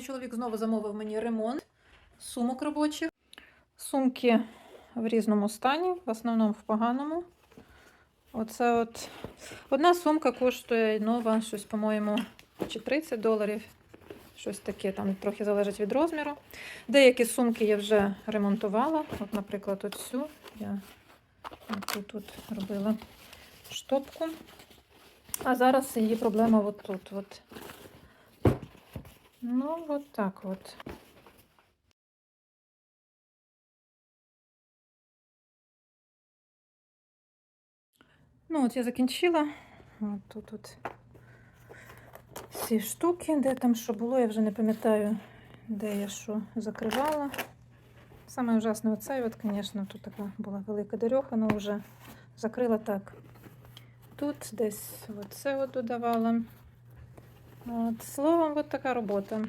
Мій чоловік знову замовив мені ремонт сумок робочих. Сумки в різному стані, в основному в поганому. Оце от одна сумка коштує нова, щось, по-моєму, чи 30 доларів. Щось таке, там трохи залежить від розміру. Деякі сумки я вже ремонтувала. От, наприклад, оцю я тут, тут робила штопку. А зараз її проблема от тут. От. Ну, от так от. Ну, от я закінчила. От тут от всі штуки, де там що було, я вже не пам'ятаю, де я що закривала. Саме ужасне оце, от, звісно, тут така була велика дорога, але вже закрила так. Тут десь оце от додавала. От, словом, от така робота.